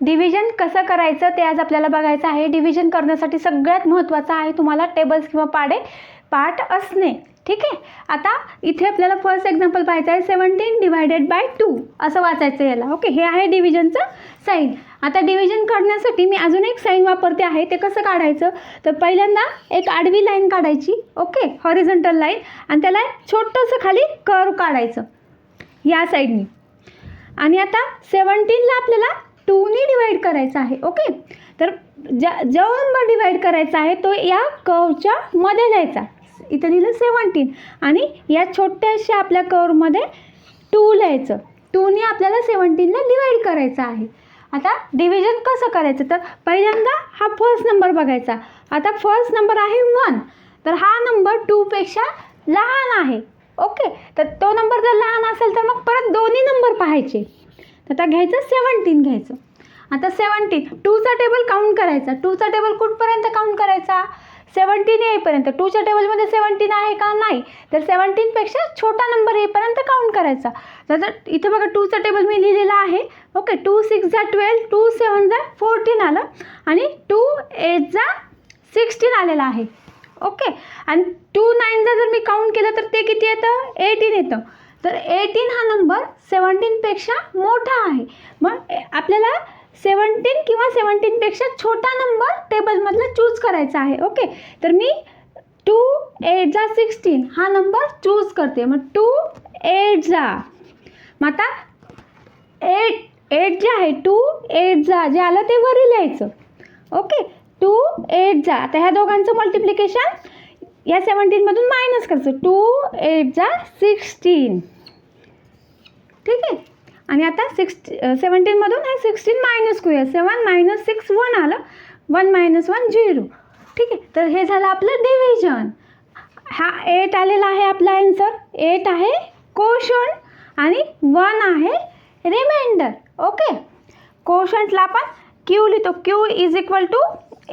Division कसं करायचं ते आज आपल्याला बघायचं आहे. डिव्हिजन करण्यासाठी सगळ्यात महत्त्वाचं आहे तुम्हाला टेबल्स किंवा पाडे पाठ असणे. ठीक आहे? आता इथे आपल्याला फर्स्ट एक्झाम्पल पाहायचं आहे. सेवन्टीन डिवायडेड बाय टू असं वाचायचं याला. ओके हे आहे डिव्हिजनचं साईन आता डिव्हिजन करण्यासाठी मी अजून एक साईन वापरते आहे. ते कसं काढायचं? तर पहिल्यांदा एक आडवी लाईन काढायची. ओके हॉरिझॉन्टल लाईन आणि त्याला छोटंसं खाली कर्व काढायचं. या साईडनी आणि आता सेवन्टीनला आपल्याला टूनी डिवाईड करायचा आहे ओके? तर ज्या जो नंबर डिवाईड करायचा आहे तो या कर्वच्या मध्ये द्यायचा इथं लिहिलं सेवन्टीन आणि या छोट्याशा आपल्या कर्वमध्ये टू लिहायचं. टूनी आपल्याला सेवन्टीनला डिवाईड करायचं आहे. आता डिव्हिजन कसं करायचं? तर पहिल्यांदा हा फर्स्ट नंबर बघायचा. आता फर्स्ट नंबर आहे वन तर हा नंबर टूपेक्षा लहान आहे ओके? तर तो नंबर जर लहान असेल तर मग परत दोन्ही नंबर पाहायचे. तर आता घ्यायचं सेवन्टीन घ्यायचं. आता सेवन्टीन टूचा टेबल काउंट करायचा. टूचा टेबल कुठपर्यंत काउंट करायचा? सेवन्टीन येईपर्यंत. टूच्या टेबलमध्ये सेवन्टीन आहे का? नाही. तर सेवन्टीनपेक्षा छोटा नंबर येईपर्यंत काउंट करायचा. तर जर इथे बघा टूचा टेबल मी लिहिलेला आहे. ओके टू सिक्स जा ट्वेल्व टू सेवन जा फोर्टीन आलं. आणि टू एट जा सिक्स्टीन आलेला आहे. ओके आणि टू नाईनचा जर मी काउंट केलं तर ते किती येतं? एटीन येतं. तर एटीन हा नंबर सेवन्टीनपेक्षा मोठा आहे. मग आपल्याला सेवन्टीन किंवा सेवन्टीनपेक्षा छोटा नंबर टेबलमधला चूज करायचा आहे. ओके तर मी टू एट जा सिक्स्टीन हा नंबर चूज करते. मग टू एट जा. मग आता एट एट जे आहे टू एट जा. जे आलं ते वरी लिहायचं ओके टू एट जा. आता ह्या दोघांचं मल्टिप्लिकेशन या सेवन्टीनमधून मायनस करायचं. टू एट जा सिक्स्टीन ठीक आहे? आणि आता सिक्स सेवन्टीनमधून हे सिक्स्टीन मायनस करूया. सेवन मायनस सिक्स वन आलं. वन मायनस वन झिरो ठीक आहे? तर हे झालं आपलं डिव्हिजन हा एट आलेला आहे आपला आन्सर एट आहे कोशन आणि वन आहे रिमाइंडर ओके कोशंटला आपण क्यू लिहितो. Q is equal to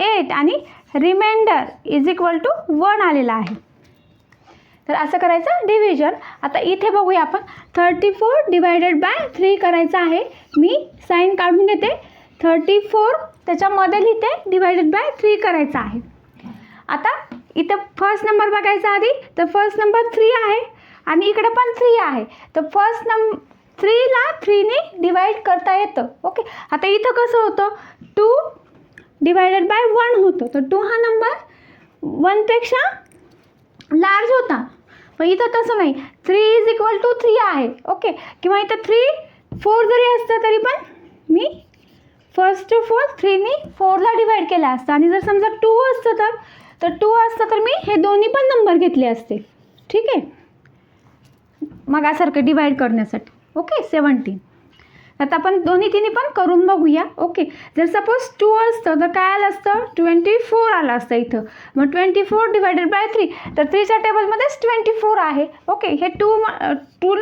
eight आणि remainder is equal to one आलेला आहे. तर असं करायचं डिव्हिजन आता इथे बघूया आपण. Thirty four divided by three करायचं आहे. मी साईन काढून घेते. थर्टी फोर त्याच्यामध्ये लिहिते डिवायडेड बाय थ्री करायचं आहे. आता इथं फर्स्ट नंबर बघायचा आधी. तर फर्स्ट नंबर थ्री आहे. आणि इकडे पण थ्री आहे. तर फर्स्ट नंब थ्रीला थ्रीने डिवाईड करता येतं. ओके आता इथं कसं होतं? टू डिवायडेड बाय वन होतं. तर टू हा नंबर वनपेक्षा लार्ज होता. मग इथं तसं नाही. Three is equal to three आहे. ओके किंवा इथं थ्री फोर जरी असतं तरी पण मी फर्स्ट टू फोर थ्रीनी फोरला डिवाईड केला असतं. आणि जर समजा टू असतं तर तर टू असतं तर मी हे दोन्ही पण नंबर घेतले असते. ठीक आहे? मगासारखं डिवाईड करण्यासाठी. ओके सेवन्टीन आता आपण दोन्ही तिन्ही पण करून बघूया. ओके. जर सपोज टू असतं तर काय आलं असतं? ट्वेंटी फोर आलं असतं इथं. मग twenty four divided by three तर थ्रीच्या टेबलमध्येच ट्वेंटी फोर आहे. ओके. हे टू टू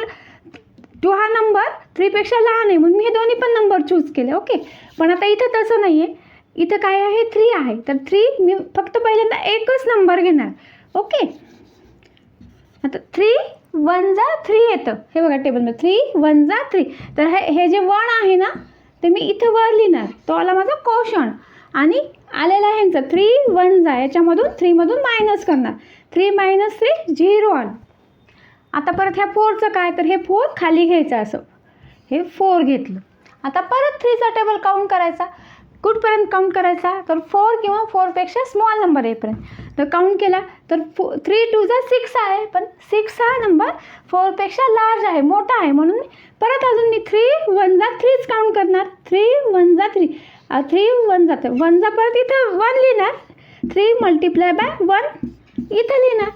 टू हा नंबर थ्रीपेक्षा लहान आहे. म्हणून मी हे दोन्ही पण नंबर चूज केले. ओके. पण आता इथं तसं नाही आहे इथं काय आहे? थ्री आहे. तर थ्री मी फक्त पहिल्यांदा एकच नंबर घेणार. ओके. आता थ्री वन जा थ्री येतं. हे बघा टेबलमध्ये थ्री वन जा थ्री तर हे हे जे वन आहे ना ते मी इथं वर लिहिणार. तो आला माझा कोशन आणि आलेला आहे ह्यांचं थ्री वन जा. याच्यामधून थ्रीमधून मायनस करणार. Three minus three zero one आता परत ह्या फोरचं काय? तर हे फोर खाली घ्यायचं असं. हे फोर घेतलं. आता परत थ्रीचा टेबल काउंट करायचा. कुठपर्यंत काउंट करायचा? तर फोर किंवा फोरपेक्षा स्मॉल नंबर येईपर्यंत. तर काउंट केला तर फो थ्री टूचा सिक्स आहे पण सिक्स हा नंबर फोरपेक्षा लार्ज आहे मोठा आहे. म्हणून परत अजून मी थ्री वन जा थ्रीच काउंट करणार. थ्री वन जा थ्री थ्री वन जा वन जा परत इथं वन लिहिणार. थ्री मल्टिप्लाय बाय वन इथं लिहिणार.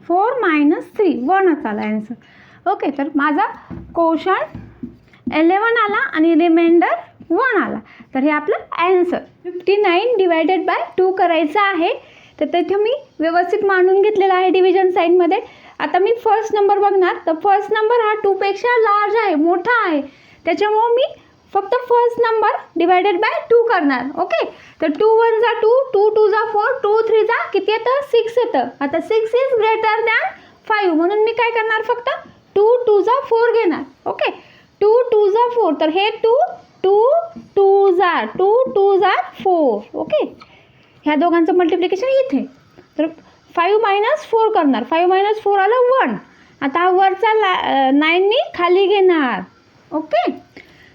फोर मायनस थ्री वनच आला आन्सर ओके तर माझा क्वेश्चन एलेवन आला आणि रिमाइंडर वन आला. तर हे आपलं answer fifty nine divided by two करायचं आहे. तर तिथे मी व्यवस्थित मांडून घेतलेला आहे डिव्हिजन साईडमध्ये आता मी फर्स्ट नंबर बघणार. तर फर्स्ट नंबर हा टूपेक्षा लार्ज आहे मोठा आहे. त्याच्यामुळं मी फक्त first number divided by two करणार. ओके तर टू वन जा टू टू टू जा फोर टू थ्री जा किती येतं? सिक्स येतं. आता six is greater than five म्हणून मी काय करणार फक्त? टू टू जा फोर घेणार. ओके टू टू जा फोर तर हे टू टू टू जार टू टू जार फोर. ओके? ह्या दोघांचं मल्टिप्लिकेशन इथे. तर फाईव्ह मायनस फोर करणार. फाईव्ह मायनस फोर आलं वन आता हा वरचा ला नाईन मी खाली घेणार. ओके?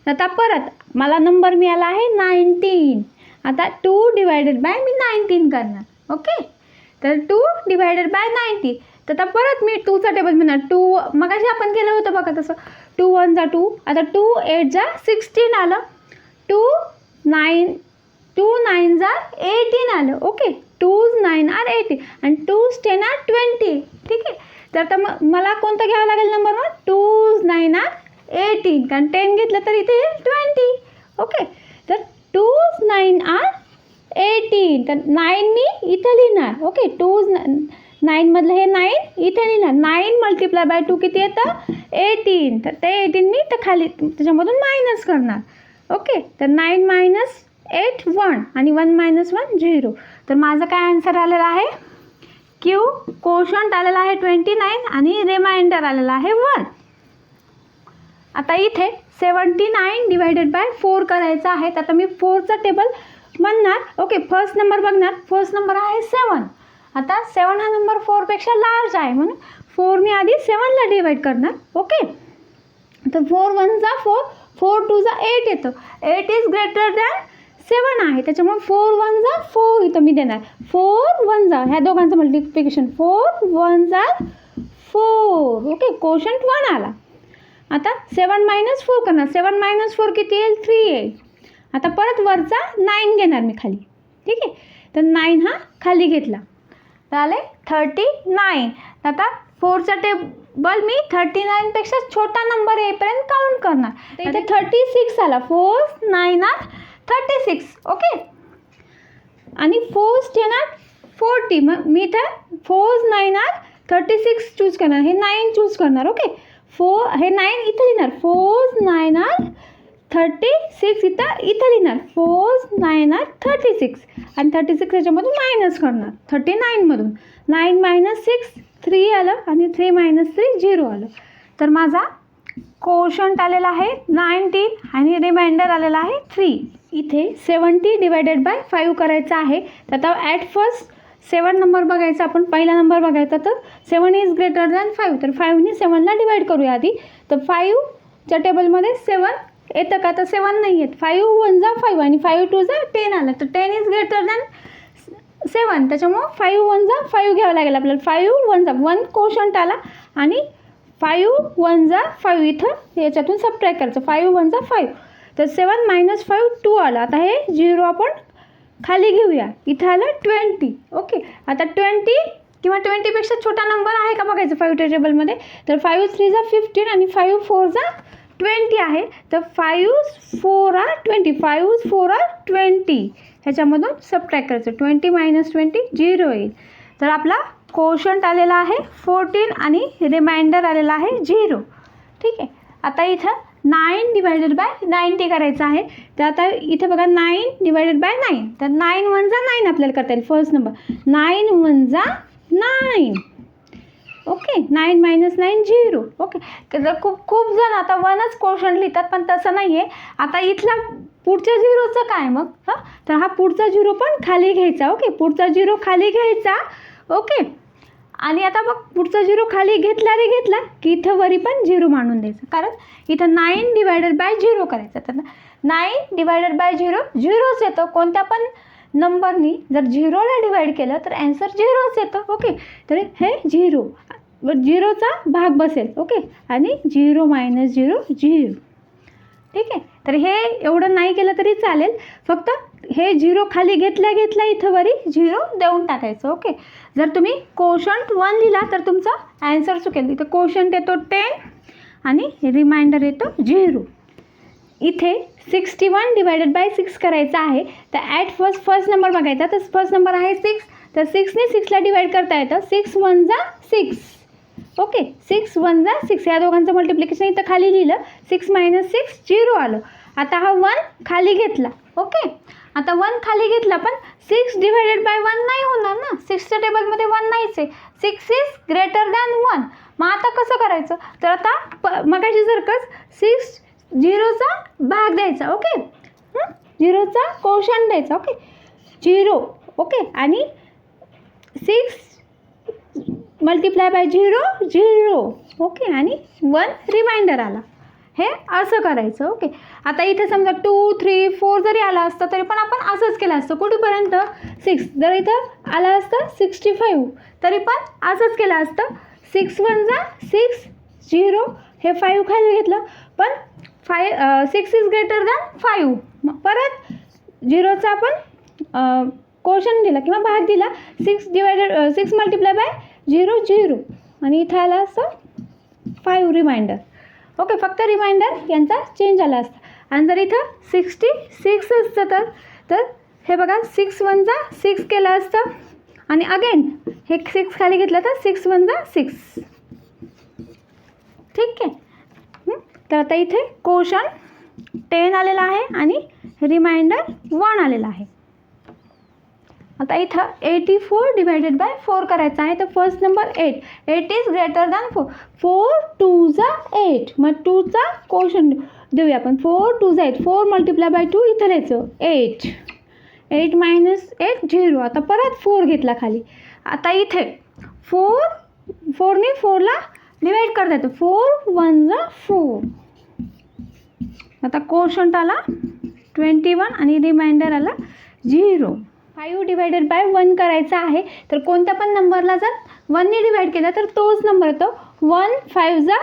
आता परत मला नंबर मिळाला आहे नाईन्टीन आता टू डिवायडेड बाय मी नाईन्टीन करणार. ओके? तर टू डिवायडेड बाय नाईन्टी तर आता परत मी टूचा टेबल मिळणार टू मग आपण केलं होतं बघा तसं. टू वन जा टू. आता टू एट जा सिक्स्टीन आलं. टू नाईन टू नाईन जा एटीन आलं. Okay two nine are eighteen आणि टू टेन आर ट्वेंटी. ठीक आहे? तर आता मग मला कोणतं घ्यावं लागेल number one two nine are eighteen. कारण टेन घेतलं तर इथे ट्वेंटी. ओके? तर टू नाईन आर एटीन. तर नाईन मी इथं लिहिणार. ओके? टू नाईनमधलं हे नाईन इथे लिहिणार नाईन मल्टिप्लाय बाय टू किती येतं? एटीन. तर ते एटीन मी तर खाली त्याच्यामधून मायनस करणार. ओके तर नाईन मायनस एट वन आणि वन मायनस वन झिरो तर माझं काय आन्सर आलेलं आहे? क्यू कोशंट आलेला आहे ट्वेंटी नाईन आणि रिमाइंडर आलेला आहे वन आता इथे seventy nine divided by four करायचं आहे. तर आता मी फोरचा टेबल म्हणणार. ओके फर्स्ट नंबर बघणार. फर्स्ट नंबर आहे सेवन आता सेवन हा नंबर फोरपेक्षा लार्ज आहे म्हणून फोरने आधी सेवनला डिवाईड करणार. ओके तर फोर वन जा फोर फोर टू एट येतं. Eight is greater than seven आहे. त्याच्यामुळे फोर वन जा फोर इथं मी देणार. फोर वन जा ह्या दोघांचं मल्टिप्लिकेशन फोर वन जा फोर ओके क्वेश्चन वन आला. आता सेवन मायनस फोर करणार. सेवन मायनस फोर किती येईल? थ्री येईल. आता परत वरचा नाईन घेणार मी खाली. ठीक आहे? तर नाईन हा खाली घेतला. आले थर्टी नाईन आता फोरचा टेबल मी थर्टी नाईनपेक्षा छोटा नंबर येईपर्यंत काउंट करणार. इथे थर्टी सिक्स आला four nine are thirty six okay आणि फोर टेन आर फोर्टी मग मी इथं four nine are thirty six choose करणार. हे नाईन चूज करणार. ओके फोर हे नाईन इथं लिहिणार. Four nine are thirty six इथं इथं लिहिणार. Four nine are thirty six आणि थर्टी सिक्स याच्यामधून मायनस करणार. थर्टी नाईनमधून नाईन मायनस सिक्स थ्री आलं आणि थ्री मायनस थ्री झिरो आलं. तर माझा कोशंट आलेला आहे नाईन्टीन आणि रिमाइंडर आलेला आहे थ्री इथे सेवन्टी डिवायडेड बाय फाईव्ह करायचं आहे. तर आता ॲट फर्स्ट सेवन नंबर बघायचा आपण पहिला नंबर बघायचा तर seven is greater than five तर फाईव्हनी सेवनला डिवाईड करूया आधी. तर फाईव्हच्या टेबलमध्ये सेवन येतं का? तर सेवन नाही येत फाईव्ह वन जा फाईव्ह आणि फाईव्ह टू जा टेन आलं तर ten is greater than seven त्याच्यामुळं फाईव्ह वन जा फाईव्ह घ्यावं लागेल आपल्याला. फाईव्ह वन जा. वन कोशंट आला आणि फाईव्ह वन जा फाईव्ह इथं याच्यातून सबट्रॅक्ट करायचं. फाईव्ह वन जा फाईव्ह तर सेवन मायनस फाईव्ह टू आलं. आता हे झिरो आपण खाली घेऊया. इथं आलं ट्वेंटी ओके आता ट्वेंटी किंवा ट्वेंटीपेक्षा छोटा नंबर आहे का बघायचं? फाईव्ह टेबलमध्ये तर फाईव्ह थ्री जा फिफ्टीन आणि फाईव्ह फोर जा ट्वेंटी आहे तर five four are twenty five four are twenty ह्याच्यामधून सबट्रॅक्ट करायचं. ट्वेंटी मायनस ट्वेंटी झिरो येईल. तर आपला कोशंट आलेला आहे फोर्टीन आणि रिमाइंडर आलेला आहे झिरो ठीक आहे? आता इथं नाईन डिवायडेड बाय नाईन्टी करायचं आहे. तर आता इथे बघा नाईन डिवायडेड बाय नाईन तर नाईन वन जा नाईन आपल्याला करता येईल. फर्स्ट नंबर नाईन वन जा nine okay nine minus nine zero. Okay खूप खूप जण आता वनच क्वेश्चन लिहितात पण तसं नाही आहे आता इथला पुढच्या झिरोचं काय मग? हां? तर हा पुढचा झिरो पण खाली घ्यायचा ओके? पुढचा झिरो खाली घ्यायचा ओके? आणि आता मग पुढचा झिरो खाली घेतला रे घेतला की इथं वरी पण झिरो मांडून द्यायचं. कारण इथं नाईन डिवायडेड बाय झिरो करायचं. तर नाईन डिवायडेड बाय झिरो झिरोच येतो. कोणत्या पण नंबरनी जर झिरोला डिवाईड केलं तर ॲन्सर झिरोच येतं. ओके? तर हे झिरो. झिरोचा भाग बसेल ओके? आणि झिरो मायनस झिरो झिरो. ठीक आहे? तर हे एवढं नाही केलं तरी चालेल. फक्त हे झिरो खाली घेतल्या घेतल्या इथं वरी झिरो देऊन टाकायचं ओके? जर तुम्ही कोशंट वन लिहिला तर तुमचा ॲन्सर चुकेल. इथं कोशंट येतो टेन आणि रिमाइंडर येतो झिरो. इथे sixty one divided by six करायचं आहे. तर ॲट फर्स्ट फर्स्ट नंबर बघायचा. तर फर्स्ट नंबर आहे सिक्स तर सिक्सने सिक्सला डिवाईड करता येतं. सिक्स वन जा सिक्स ओके सिक्स वन जा सिक्स या दोघांचं मल्टिप्लिकेशन इथं खाली लिहिलं. सिक्स मायनस सिक्स झिरो आलं. आता हा वन खाली घेतला. ओके आता वन खाली घेतला पण सिक्स डिवायडेड बाय वन नाही होणार ना? सिक्सच्या टेबलमध्ये वन नाहीच आहे. Six is greater than one मग आता कसं करायचं? तर आता प मगाशी सारखंच सिक्स झिरोचा भाग द्यायचा. ओके झिरोचा कोशन द्यायचा. ओके झिरो ओके आणि six multiply by zero zero okay आणि वन रिमाइंडर आला. हे असं करायचं ओके आता इथे समजा टू थ्री फोर जरी आला असतं तरी पण आपण असंच केलं असतं. कुठेपर्यंत? सिक्स जर इथं आलं असतं सिक्स्टी फाईव्ह तरी पण असंच केलं असतं. सिक्स वन जा सिक्स झिरो हे फाईव्ह खाली घेतलं. पण five six is greater than five मग परत झिरोचा आपण क्वेश्चन दिला किंवा भाग दिला. Six divided six multiply by zero zero. आणि इथं आलं असतं फाईव्ह रिमाइंडर ओके फक्त रिमाइंडर यांचा चेंज आला असता. आणि जर इथं सिक्स्टी सिक्स असतं तर तर हे बघा सिक्स वन सिक्स केलं असतं. आणि अगेन हे सिक्स खाली घेतलं तर सिक्स वन सिक्स ठीक आहे? तर आता इथे कोशन टेन आलेला आहे आणि रिमाइंडर वन आलेला आहे. आता इथं eighty four divided by four करायचं आहे. तर first number eight eight is greater than four four two जा एट मग टूचा कोशन देऊया आपण. फोर टू जा eight four multiply by two इथं लिहायचं eight eight minus eight zero आता परत फोर घेतला खाली. आता इथे फोर फोरने फोरला डिवाईड करता येतं. फोर वन जा फोर आता कोशंट आला ट्वेंटी वन आणि रिमाइंडर आला zero five divided by one करायचा आहे. तर कोणत्या पण नंबरला जर वनने डिवाईड केला तर तोच नंबर येतो. वन फाईव्ह जा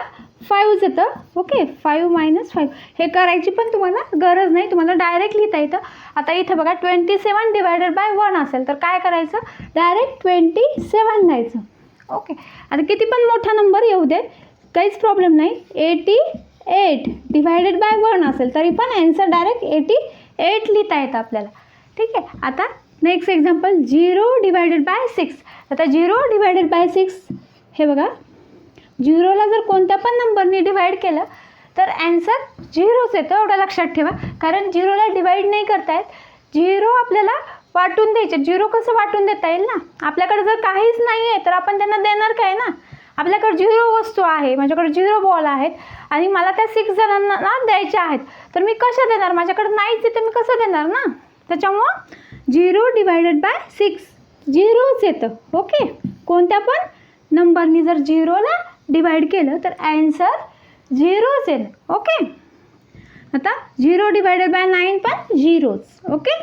फाईव्ह येतं. Okay five minus five. हे करायची पण तुम्हाला गरज नाही. तुम्हाला डायरेक्ट लिहिता येतं. आता इथं बघा twenty seven divided by one असेल तर काय करायचं? डायरेक्ट ट्वेंटी सेवन लिहायचं ओके आता किती पण मोठा नंबर येऊ दे काहीच प्रॉब्लेम नाही. Eighty eight divided by one असेल तरी पण ॲन्सर डायरेक्ट एटी एट लिहिता येतं आपल्याला. ठीक आहे आता next example zero divided by six आता झिरो डिवायडेड बाय सिक्स हे बघा. झिरोला जर कोणत्या पण नंबरने डिवाईड केलं तर ॲन्सर झिरोच येतं एवढं लक्षात ठेवा. कारण झिरोला डिवाईड नाही करतायत. झिरो आपल्याला वाटून द्यायचे. झिरो कसं वाटून देता येईल ना? आपल्याकडे जर काहीच नाही आहे तर आपण त्यांना देणार काय ना? आपल्याकडे झिरो वस्तू आहे माझ्याकडे झिरो बॉल आहेत आणि मला त्या सिक्स जणांना द्यायच्या आहेत. तर मी कशा देणार? माझ्याकडे नाहीच आहे तर मी कसं देणार ना? त्याच्यामुळं झिरो डिवायडेड बाय सिक्स. झिरोच येतं. ओके? कोणत्या पण नंबरनी जर झिरोला डिवाईड केलं तर ॲन्सर झिरोच येईल. ओके? आता झिरो डिवायडेड बाय नाईन पण झिरोच. ओके?